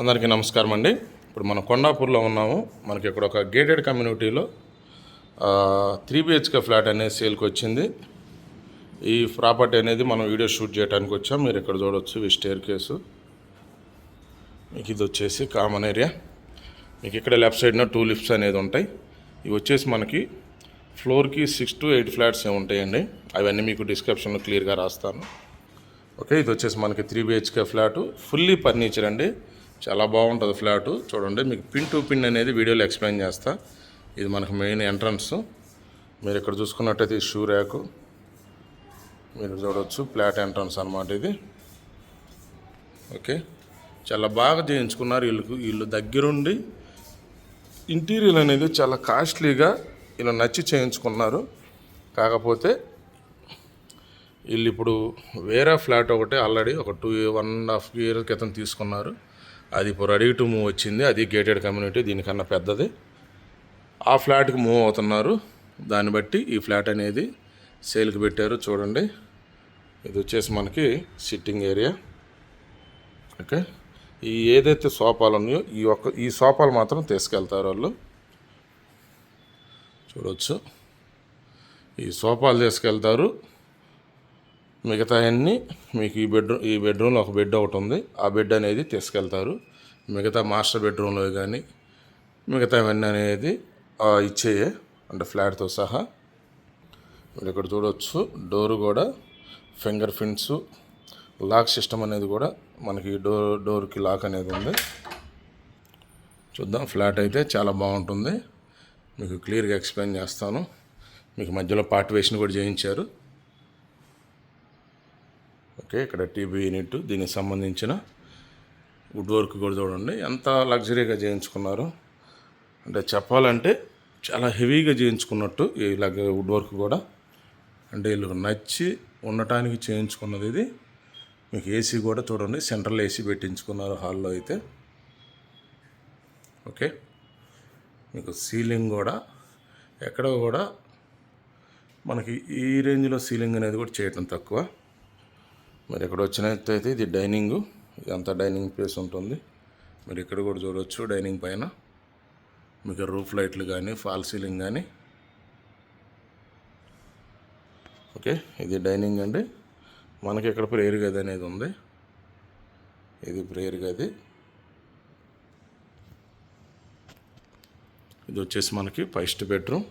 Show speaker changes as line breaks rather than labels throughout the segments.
అందరికీ నమస్కారం అండి. ఇప్పుడు మనం కొండాపూర్లో ఉన్నాము. మనకి ఇక్కడ ఒక గేటెడ్ కమ్యూనిటీలో త్రీ బిహెచ్కే ఫ్లాట్ అనేది సేల్కి వచ్చింది. ఈ ప్రాపర్టీ అనేది మనం వీడియో షూట్ చేయడానికి వచ్చాం. మీరు ఇక్కడ చూడవచ్చు ఈ స్టేర్ కేసు మీకు ఇది వచ్చేసి కామన్ ఏరియా మీకు ఇక్కడ లెఫ్ట్ సైడ్న టూ లిఫ్ట్స్ అనేది ఉంటాయి. ఇవి వచ్చేసి మనకి ఫ్లోర్కి సిక్స్ టు ఎయిట్ ఫ్లాట్స్ ఏ ఉంటాయండి. అవన్నీ మీకు డిస్క్రిప్షన్లో క్లియర్గా రాస్తాను. ఓకే ఇది వచ్చేసి మనకి three BHK flat fully furniture అండి. చాలా బాగుంటుంది ఫ్లాటు. చూడండి మీకు పిన్ టు పిన్ అనేది వీడియోలో ఎక్స్ప్లెయిన్ చేస్తా. ఇది మనకు మెయిన్ ఎంట్రన్స్. మీరు ఇక్కడ చూసుకున్నట్టయితే షూ ర్యాకు. మీరు చూడవచ్చు ఫ్లాట్ ఎంట్రన్స్ అనమాట ఇది. ఓకే. చాలా బాగా చేయించుకున్నారు వీళ్ళకు వీళ్ళు దగ్గరుండి ఇంటీరియర్ అనేది చాలా కాస్ట్లీగా ఇలా నచ్చి చేయించుకున్నారు. కాకపోతే వీళ్ళు ఇప్పుడు వేరే ఫ్లాట్ ఒకటి ఆల్రెడీ ఒక two one and half year క్రితం తీసుకున్నారు. అది ఇప్పుడు రెడీ టు మూవ్ వచ్చింది. అది గేటెడ్ కమ్యూనిటీ దీనికన్నా పెద్దది. ఆ ఫ్లాట్కి మూవ్ అవుతున్నారు. దాన్ని బట్టి ఈ ఫ్లాట్ అనేది సేల్కి పెట్టారు. చూడండి. ఇది వచ్చేసి మనకి సిట్టింగ్ ఏరియా ఓకే ఈ ఏదైతే సోఫాలు ఉన్నాయో ఈ ఒక్క ఈ సోఫాలు మాత్రం తీసుకెళ్తారు వాళ్ళు. చూడవచ్చు ఈ సోఫాలు తీసుకెళ్తారు. మిగతా అన్నీ మీకు ఈ బెడ్రూమ్ ఈ బెడ్రూమ్లో ఒక బెడ్ ఒకటి ఉంది. ఆ బెడ్ అనేది తీసుకెళ్తారు. మిగతా మాస్టర్ బెడ్రూమ్లో కానీ మిగతా అవన్నీ అనేది ఇచ్చేయే అంటే ఫ్లాట్తో సహా. మీరు ఇక్కడ చూడవచ్చు డోర్ కూడా ఫింగర్ ప్రింట్స్ లాక్ సిస్టమ్ అనేది కూడా మనకి డోర్ డోర్కి లాక్ అనేది ఉంది. చూద్దాం ఫ్లాట్ అయితే చాలా బాగుంటుంది. మీకు క్లియర్గా ఎక్స్ప్లెయిన్ చేస్తాను. మీకు మధ్యలో పార్టివేషన్ కూడా చేయించారు. ఓకే ఇక్కడ టీవీ యూనిట్ దీనికి సంబంధించిన వుడ్ వర్క్ కూడా చూడండి. ఎంత లగ్జరీగా చేయించుకున్నారు. అంటే చెప్పాలంటే చాలా హెవీగా చేయించుకున్నట్టు ఈ లగ్ వుడ్ వర్క్ కూడా. అంటే వీళ్ళకి నచ్చి ఉండటానికి చేయించుకున్నది ఇది. మీకు ఏసీ కూడా చూడండి సెంట్రల్ ఏసీ పెట్టించుకున్నారు హాల్లో అయితే. ఓకే మీకు సీలింగ్ కూడా ఎక్కడ కూడా మనకి ఈ రేంజ్లో సీలింగ్ అనేది కూడా చేయటం తక్కువ. మరి ఇక్కడ వచ్చినట్టయితే ఇది డైనింగ్ ఇదంతా డైనింగ్ ప్లేస్ ఉంటుంది. మీరు ఇక్కడ కూడా చూడవచ్చు డైనింగ్ పైన. మీకు రూఫ్ లైట్లు కానీ ఫాల్ సీలింగ్ కానీ ఓకే ఇది డైనింగ్ అండి. మనకి ఇక్కడ ప్రేయర్ గది అనేది ఉంది. ఇది ప్రేయర్ గది. ఇది వచ్చేసి మనకి ఫస్ట్ బెడ్రూమ్.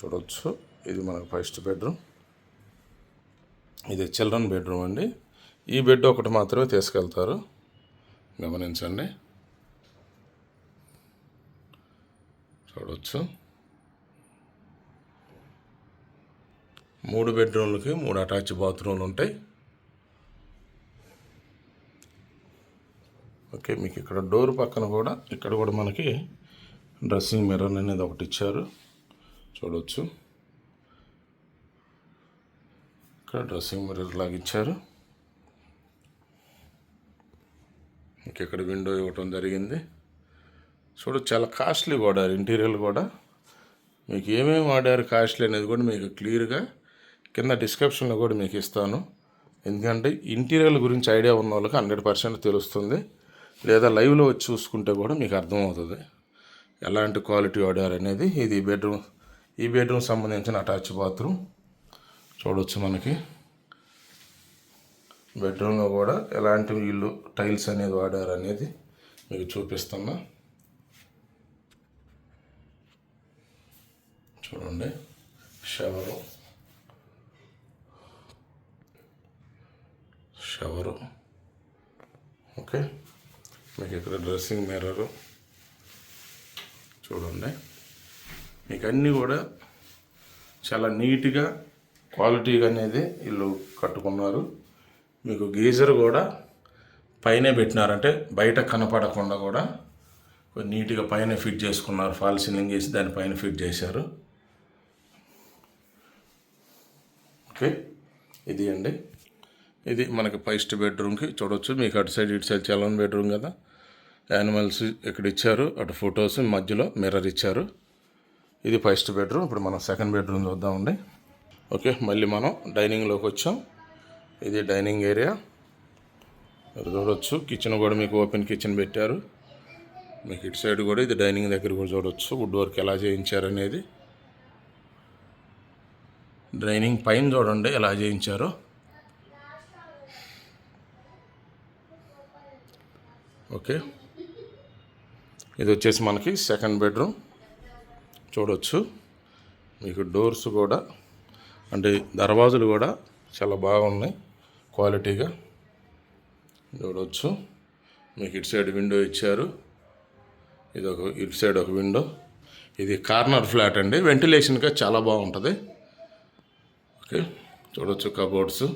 చూడవచ్చు ఇది మనకి ఫస్ట్ బెడ్రూమ్. ఇది చిల్డ్రన్ బెడ్రూమ్ అండి. ఈ బెడ్ ఒకటి మాత్రమే తీసుకెళ్తారు. గమనించండి. చూడవచ్చు మూడు బెడ్రూమ్లకి మూడు అటాచ్ బాత్రూమ్లు ఉంటాయి. ఓకే మీకు ఇక్కడ డోర్ పక్కన కూడా ఇక్కడ కూడా మనకి డ్రెస్సింగ్ మిర్రర్ అనేది ఒకటి ఇచ్చారు. చూడవచ్చు ఇక్కడ డ్రెస్సింగ్ మిర్రర్ లాగా ఇచ్చారు. ఇక్కడ విండో ఇవ్వటం జరిగింది. చూడు చాలా కాస్ట్లీ వాడారు ఇంటీరియర్ కూడా. మీకు ఏమేమి వాడారు కాస్ట్లీ అనేది కూడా మీకు క్లియర్గా కింద డిస్క్రిప్షన్లో కూడా మీకు ఇస్తాను. ఎందుకంటే ఇంటీరియర్ గురించి ఐడియా ఉన్న వాళ్ళకి హండ్రెడ్ పర్సెంట్ తెలుస్తుంది. లేదా లైవ్లో వచ్చి చూసుకుంటే కూడా మీకు అర్థమవుతుంది. ఎలాంటి క్వాలిటీ వాడారు అనేది ఇది బెడ్రూమ్ ఈ బెడ్రూమ్ సంబంధించిన అటాచ్ బాత్రూమ్. చూడవచ్చు మనకి. బెడ్రూమ్లో కూడా ఎలాంటి వీళ్ళు టైల్స్ అనేది వాడారు అనేది మీకు చూపిస్తున్నా. చూడండి షవరు. షవరు. ఓకే మీకు ఇక్కడ డ్రెస్సింగ్ మిర్రరు. చూడండి మీకు అన్నీ కూడా చాలా నీట్గా క్వాలిటీగా అనేది వీళ్ళు కట్టుకున్నారు. మీకు గీజర్ కూడా పైనే పెట్టినారంటే బయట కనపడకుండా కూడా నీట్గా పైన ఫిట్ చేసుకున్నారు. ఫాల్ సీలింగ్ వేసి దానిపైన ఫిట్ చేశారు. ఓకే. ఇది అండి. ఇది మనకి ఫస్ట్ బెడ్రూమ్కి చూడవచ్చు మీకు అటు సైడ్ ఇటు సైడ్ చలన్ బెడ్రూమ్ కదా. యానిమల్స్ ఇక్కడ ఇచ్చారు. అటు ఫొటోస్ మధ్యలో మిర్రర్ ఇచ్చారు. ఇది ఫస్ట్ బెడ్రూమ్. ఇప్పుడు మనం సెకండ్ బెడ్రూమ్ చూద్దామండి. ఓకే మళ్ళీ మనం డైనింగ్లోకి వచ్చాం. ఇది డైనింగ్ ఏరియా. చూడవచ్చు కిచెన్ కూడా మీకు ఓపెన్ కిచెన్ పెట్టారు. మీకు ఇటు సైడ్ కూడా ఇది డైనింగ్ దగ్గర కూడా చూడొచ్చు వుడ్ వర్క్ ఎలా చేయించారు అనేది. డైనింగ్ పైన చూడండి ఎలా చేయించారో. ఓకే ఇది వచ్చేసి మనకి సెకండ్ బెడ్రూమ్. చూడవచ్చు మీకు డోర్స్ కూడా అంటే దర్వాజులు కూడా చాలా బాగున్నాయి. క్వాలిటీగా చూడవచ్చు మీకు ఇటు సైడ్ విండో ఇచ్చారు. ఇది ఒక ఇటు సైడ్ ఒక విండో. ఇది కార్నర్ ఫ్లాట్ అండి. వెంటిలేషన్గా చాలా బాగుంటుంది. ఓకే చూడవచ్చు కబోర్డ్స్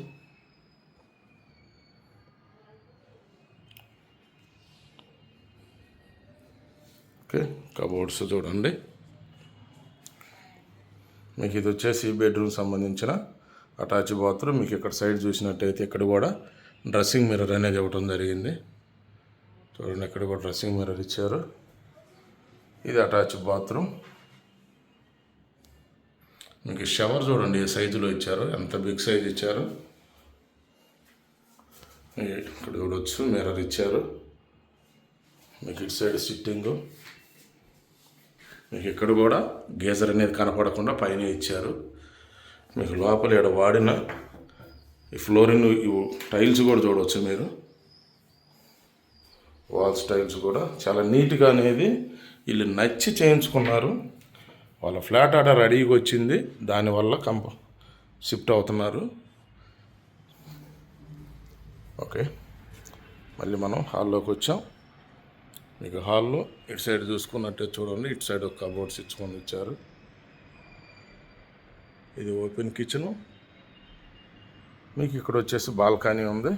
ఓకే కబోర్డ్స్ చూడండి. మీకు ఇది వచ్చేసి బెడ్రూమ్ సంబంధించిన అటాచ్ బాత్రూమ్ మీకు ఇక్కడ సైడ్ చూసినట్టయితే ఇక్కడ కూడా డ్రెస్సింగ్ మిర్రర్ అనేది ఇవ్వటం జరిగింది. చూడండి ఇక్కడ కూడా డ్రెస్సింగ్ మిర్రర్ ఇచ్చారు. ఇది అటాచ్ బాత్రూమ్ మీకు షవర్ చూడండి ఏ సైజులో ఇచ్చారు ఎంత బిగ్ సైజ్ ఇచ్చారు. ఇక్కడ చూడవచ్చు మిర్రర్ ఇచ్చారు. మీకు ఇటు సైడ్ సిట్టింగు మీకు ఇక్కడ కూడా గీజర్ అనేది కనపడకుండా పైన ఇచ్చారు. మీకు లోపల ఇక్కడ వాడిన ఈ ఫ్లోరింగ్ టైల్స్ కూడా చూడవచ్చు మీరు. వాల్స్ టైల్స్ కూడా చాలా నీట్గా అనేది వీళ్ళు నచ్చి చేయించుకున్నారు. వాళ్ళ ఫ్లాట్ ఆర్డర్ రెడీగా వచ్చింది. దానివల్ల కంప షిఫ్ట్ అవుతున్నారు. ఓకే. మళ్ళీ మనం హాల్లోకి వచ్చాం. మీకు హాల్లో ఇటు సైడ్ చూసుకున్నట్టే చూడండి. ఇటు సైడ్ ఒక కబోర్డ్స్ ఇచ్చుకొని ఇచ్చారు. ఇది ఓపెన్ కిచెను. మీకు ఇక్కడ వచ్చేసి బాల్కనీ ఉంది.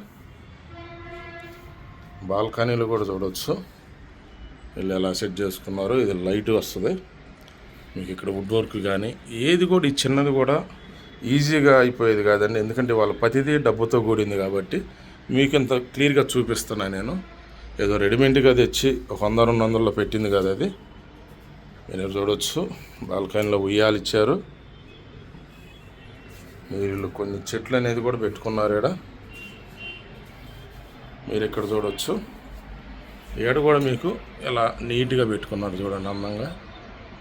బాల్కనీలో కూడా చూడవచ్చు వీళ్ళు ఎలా సెట్ చేసుకున్నారు ఇది లైట్ వస్తుంది. మీకు ఇక్కడ వుడ్ వర్క్ కానీ ఏది కూడా ఈ చిన్నది కూడా ఈజీగా అయిపోయేది కాదండి. ఎందుకంటే వాళ్ళ ప్రతిదీ డబ్బుతో కూడింది కాబట్టి మీకు ఇంత క్లియర్గా చూపిస్తున్నా నేను. ఏదో రెడీమేడ్గా తెచ్చి ఒక వంద రెండు వందల్లో పెట్టింది కదా అది. మీరు చూడవచ్చు బాల్కనీలో ఉయ్యాలు ఇచ్చారు. మీరు కొన్ని చెట్లు అనేది కూడా పెట్టుకున్నారు ఇక్కడ మీరు ఇక్కడ చూడవచ్చు ఏడు కూడా మీకు ఇలా నీట్గా పెట్టుకున్నారు చూడండి అందంగా.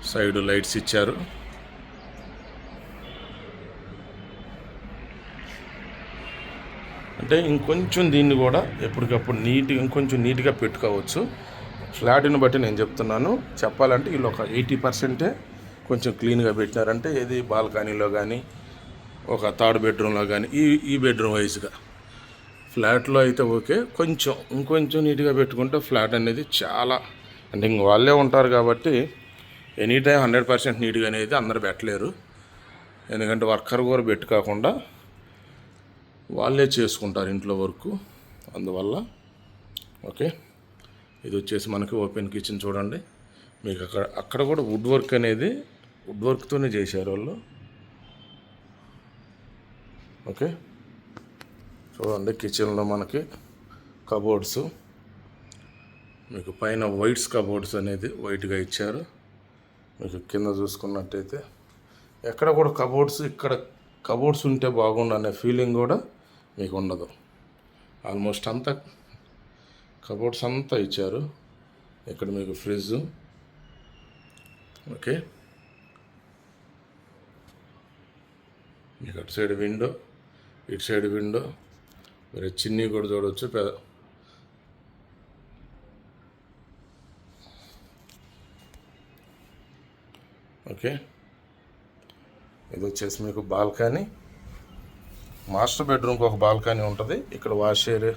సైడ్ లైట్స్ ఇచ్చారు. అంటే ఇంకొంచెం దీన్ని కూడా ఎప్పటికప్పుడు నీట్గా ఇంకొంచెం నీట్గా పెట్టుకోవచ్చు. ఫ్లాట్ని బట్టి నేను చెప్తున్నాను. చెప్పాలంటే వీళ్ళు ఒక ఎయిటీ పర్సెంటే కొంచెం క్లీన్గా పెట్టినారంటే ఏది బాల్కనీలో కానీ ఒక థర్డ్ బెడ్రూమ్లో కానీ ఈ ఈ బెడ్రూమ్ వైజ్గా. ఫ్లాట్లో అయితే ఓకే. కొంచెం ఇంకొంచెం నీట్గా పెట్టుకుంటే ఫ్లాట్ అనేది చాలా అంటే ఇంక వాళ్ళే ఉంటారు కాబట్టి ఎనీ టైం హండ్రెడ్ పర్సెంట్ నీట్గా అనేది అందరు పెట్టలేరు. ఎందుకంటే వర్కర్ కూడా పెట్టుకోకుండా వాళ్ళే చేసుకుంటారు ఇంట్లో వర్క్. అందువల్ల ఓకే. ఇది వచ్చేసి మనకి ఓపెన్ కిచెన్ చూడండి. మీకు అక్కడ అక్కడ కూడా వుడ్ వర్క్ అనేది వుడ్ వర్క్తోనే చేశారు వాళ్ళు. ఓకే. చూడండి కిచెన్లో మనకి కబోర్డ్స్. మీకు పైన వైట్స్ కబోర్డ్స్ అనేది వైట్గా ఇచ్చారు. మీకు కింద చూసుకున్నట్టయితే ఎక్కడ కూడా కబోర్డ్స్ ఇక్కడ కబోర్డ్స్ ఉంటే బాగుండు అనే ఫీలింగ్ కూడా మీకు ఉండదు. ఆల్మోస్ట్ అంతా కబోర్డ్స్ అంతా ఇచ్చారు. ఇక్కడ మీకు ఫ్రిడ్జ్. ఓకే. మీకు అటు సైడ్ విండో ఇటు సైడ్ విండో. మీరు చిన్ని కూడా చూడవచ్చు పెద్ద ఓకే. ఇది వచ్చేసి మీకు బాల్కనీ. మాస్టర్ బెడ్రూమ్కి ఒక బాల్కనీ ఉంటుంది. ఇక్కడ వాష్ ఏరియా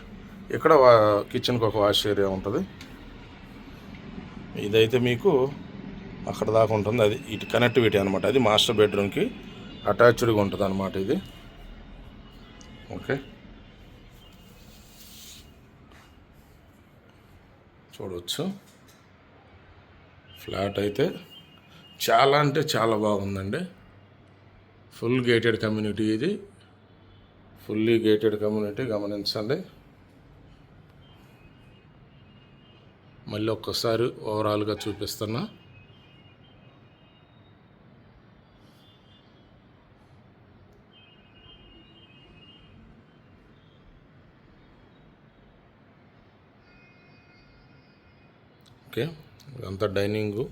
ఇక్కడ వా కిచెన్కి ఒక వాష్ ఏరియా ఉంటుంది. ఇదైతే మీకు అక్కడ దాకా ఉంటుంది. అది ఇటు కనెక్టివిటీ అనమాట అది మాస్టర్ బెడ్రూమ్కి అటాచ్డ్గా ఉంటుంది అనమాట ఇది. ఓకే. చూడవచ్చు ఫ్లాట్ అయితే చాలా అంటే చాలా బాగుందండి. ఫుల్ గేటెడ్ కమ్యూనిటీ ఇది. ఫుల్లీ గేటెడ్ కమ్యూనిటీ గమనించండి. మళ్ళీ ఒక్కసారి ఓవరాల్గా చూపిస్తున్నా. ఓకే ఇదంతా డైనింగు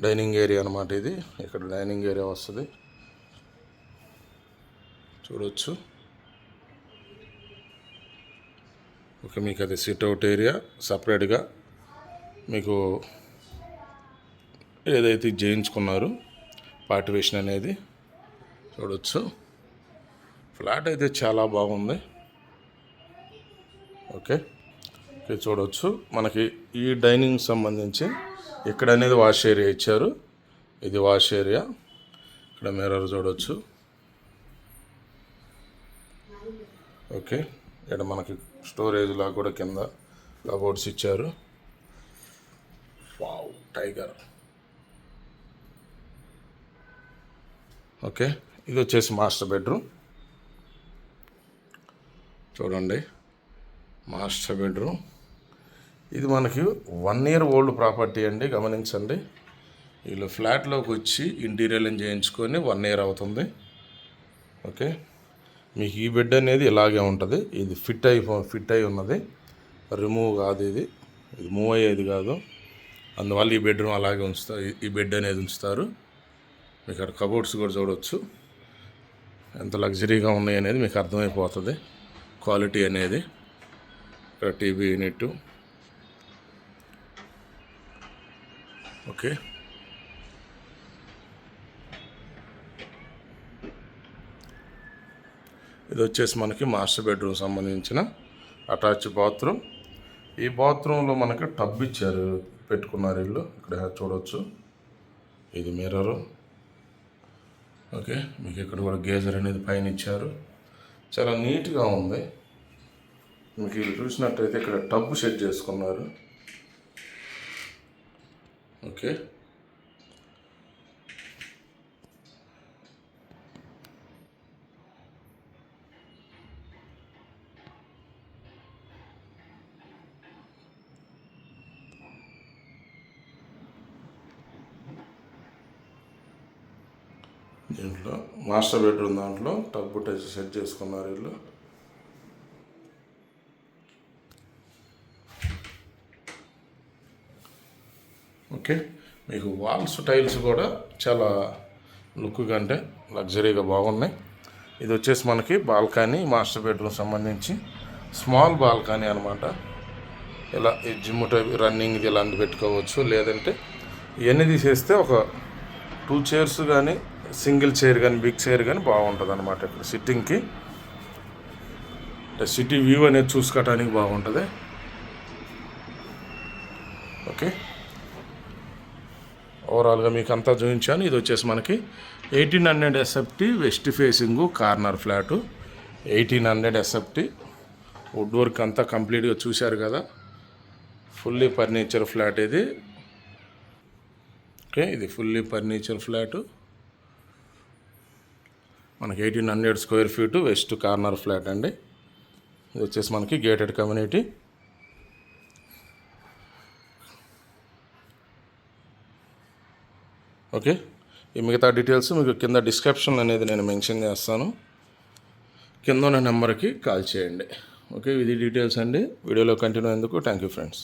డైనింగ్ ఏరియా అనమాట ఇది. ఇక్కడ డైనింగ్ ఏరియా వస్తుంది. చూడొచ్చు. ఓకే మీకు అది సిట్ అవుట్ ఏరియా సపరేట్గా మీకు ఏదైతే చేయించుకున్నారు పార్టివేషన్ అనేది చూడొచ్చు. ఫ్లాట్ అయితే చాలా బాగుంది. ఓకే ఓకే చూడవచ్చు మనకి ఈ డైనింగ్ సంబంధించి ఇక్కడ అనేది వాష్ ఏరియా ఇచ్చారు. ఇది వాష్ ఏరియా ఇక్కడ మిర్రర్ చూడవచ్చు ఓకే ఇక్కడ మనకి స్టోరేజ్ లా కూడా కింద లగౌట్స్ ఇచ్చారు. Wow tiger. ఓకే ఇది వచ్చేసి మాస్టర్ బెడ్రూమ్. చూడండి మాస్టర్ బెడ్రూమ్. ఇది మనకి వన్ ఇయర్ ఓల్డ్ ప్రాపర్టీ అండి గమనించండి. వీళ్ళు ఫ్లాట్లోకి వచ్చి ఇంటీరియర్ చేయించుకొని వన్ ఇయర్ అవుతుంది. ఓకే మీకు ఈ బెడ్ అనేది ఇలాగే ఉంటుంది. ఇది ఫిట్ అయి ఫిట్ అయి ఉన్నది. రిమూవ్ కాదు ఇది. ఇది మూవ్ అయ్యేది కాదు. అందువల్ల ఈ బెడ్రూమ్ అలాగే ఉంచుతారు ఈ బెడ్ అనేది ఉంచుతారు. మీకు అక్కడ కబోర్డ్స్ కూడా చూడవచ్చు ఎంత లగ్జరీగా ఉన్నాయి అనేది మీకు అర్థమైపోతుంది. క్వాలిటీ అనేది. ఇక్కడ టీవీ యూనిట్ ఓకే ఇది వచ్చేసి మనకి మాస్టర్ బెడ్రూమ్ సంబంధించిన అటాచ్ బాత్రూమ్. ఈ బాత్రూంలో మనకి టబ్ ఇచ్చారు పెట్టుకున్నారు ఇల్లు. ఇక్కడ చూడవచ్చు ఇది మిర్రరు. ఓకే మీకు ఇక్కడ కూడా గేజర్ అనేది పైన ఇచ్చారు. చాలా నీట్గా ఉంది. మీకు ఇది చూసినట్టయితే ఇక్కడ టబ్ సెట్ చేసుకున్నారు. ఓకే. దీంట్లో మాస్టర్ బెడ్రూమ్ దాంట్లో టబ్బు టచ్ సెట్ చేసుకున్నారు వీళ్ళు. ఓకే మీకు వాల్స్ టైల్స్ కూడా చాలా లుక్గా అంటే లగ్జరీగా బాగున్నాయి. ఇది వచ్చేసి మనకి బాల్కనీ మాస్టర్ బెడ్రూమ్ సంబంధించి స్మాల్ బాల్కనీ అనమాట ఇలా ఈ జిమ్ టైప్ రన్నింగ్ ఇది ఇలాంటి పెట్టుకోవచ్చు. లేదంటే ఇవన్నీ తీసేస్తే ఒక టూ చైర్స్ కానీ సింగిల్ చైర్ కానీ బిగ్ చైర్ కానీ బాగుంటుంది అనమాట ఇక్కడ సిట్టింగ్కి. అంటే సిటీ వ్యూ అనేది చూసుకోవటానికి బాగుంటుంది. ఓకే. ఓవరాల్గా మీకు అంతా చూపించాను ఇది వచ్చేసి మనకి eighteen hundred SFT west facing corner flat. Eighteen hundred SFT. Wood work అంతా కంప్లీట్గా చూశారు కదా. ఫుల్లీ ఫర్నిచర్ ఫ్లాట్ ఇది. ఓకే ఇది ఫుల్లీ ఫర్నిచర్ ఫ్లాటు. మనకి eighteen hundred square feet west corner flat అండి. ఇది వచ్చేసి మనకి గేటెడ్ కమ్యూనిటీ ఓకే. ఈ మిగతా డీటెయిల్స్ మీకు కింద డిస్క్రిప్షన్ అనేది నేను మెన్షన్ చేస్తాను. కింద ఉన్న నెంబర్కి కాల్ చేయండి. ఓకే ఇది డీటెయిల్స్ అండి. వీడియోలో కంటిన్యూ అయ్యేందుకు థ్యాంక్ యూ ఫ్రెండ్స్